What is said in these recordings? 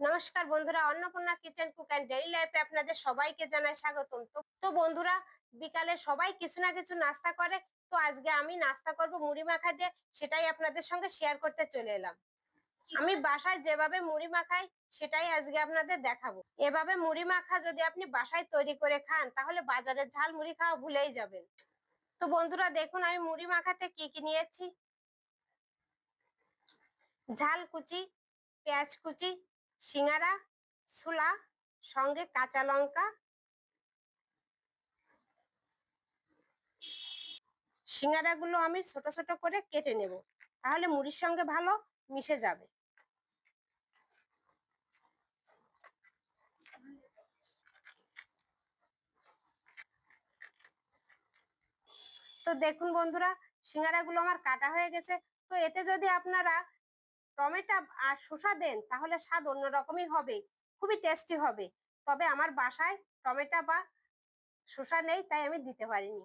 নমস্কার বন্ধুরা Annapurna kitchen cook and daily লাইফে আপনাদের সবাইকে জানাই স্বাগতম। তো তো বন্ধুরা বিকালে সবাই কিছু না কিছু নাস্তা করে তো আজকে আমি নাস্তা করব মুড়ি মাখা দিয়ে সেটাই আপনাদের সঙ্গে শেয়ার করতে চলে এলাম। আমি বাসায় যেভাবে মুড়ি মাখাই সেটাই আজকে আপনাদের দেখাবো। এভাবে মুড়ি মাখা যদি আপনি বাসায় তৈরি করে খান তাহলে বাজারের ঝাল মুড়ি খাওয়া ভুলেই যাবেন। তো বন্ধুরা দেখুন আমি মুড়ি মাখাতে কি কি নিয়েছি। ঝাল কুচি পেঁয়াজ কুচি সিঙ্গারা, ছোলা, সঙ্গে কাঁচা লঙ্কা। সিঙ্গারাগুলো আমি ছোট ছোট করে কেটে নেব। তাহলে মুড়ির সঙ্গে ভালো মিশে যাবে। তো দেখুন বন্ধুরা, সিঙ্গারাগুলো আমার কাটা হয়ে গেছে। তো এতে যদি আপনারা টমেটো আর শসা দেন, তাহলে স্বাদ অন্যরকমই হবে, খুবই টেস্টি হবে। তবে আমার বাসায় টমেটো বা শসা নেই, তাই আমি দিতে পারিনি।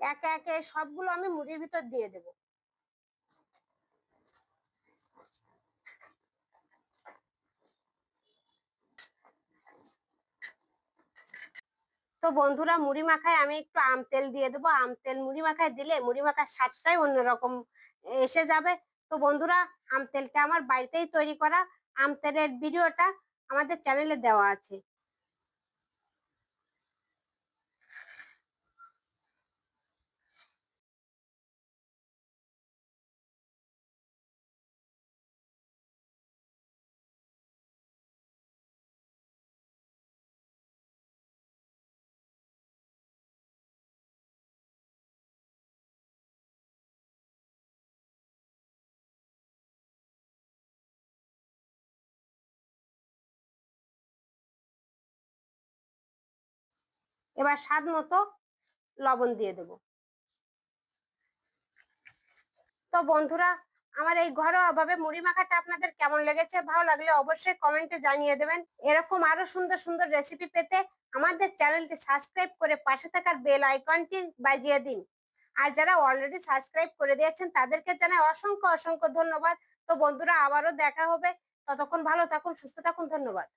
একে একে সবগুলো আমি মুড়ির ভিতর দিয়ে দেব। তো বন্ধুরা, মুড়ি মাখায় আমি একটু আম তেল দিয়ে দেবো। আম তেল মুড়ি মাখায় দিলে মুড়ি মাখার স্বাদটাই অন্যরকম এসে যাবে। তো বন্ধুরা, আম তেলটা আমার বাড়িতেই তৈরি করা আম তেলের ভিডিওটা আমাদের চ্যানেলে দেওয়া আছে। এবার স্বাদ মতো লবণ দিয়ে দেব। তো বন্ধুরা, আমার এই ঘরোয়া ভাবে মুড়ি মাখাটা আপনাদের কেমন লেগেছে, ভালো লাগলে অবশ্যই কমেন্টে জানিয়ে দেবেন। এরকম আরও সুন্দর সুন্দর রেসিপি পেতে আমাদের চ্যানেলটি সাবস্ক্রাইব করে পাশে থাকার বেল আইকনটি বাজিয়ে দিন। আর যারা অলরেডি সাবস্ক্রাইব করে দিয়েছেন, তাদেরকে জানাই অসংখ্য অসংখ্য ধন্যবাদ। তো বন্ধুরা, আবারও দেখা হবে। ততক্ষণ ভালো থাকুন, সুস্থ থাকুন, ধন্যবাদ।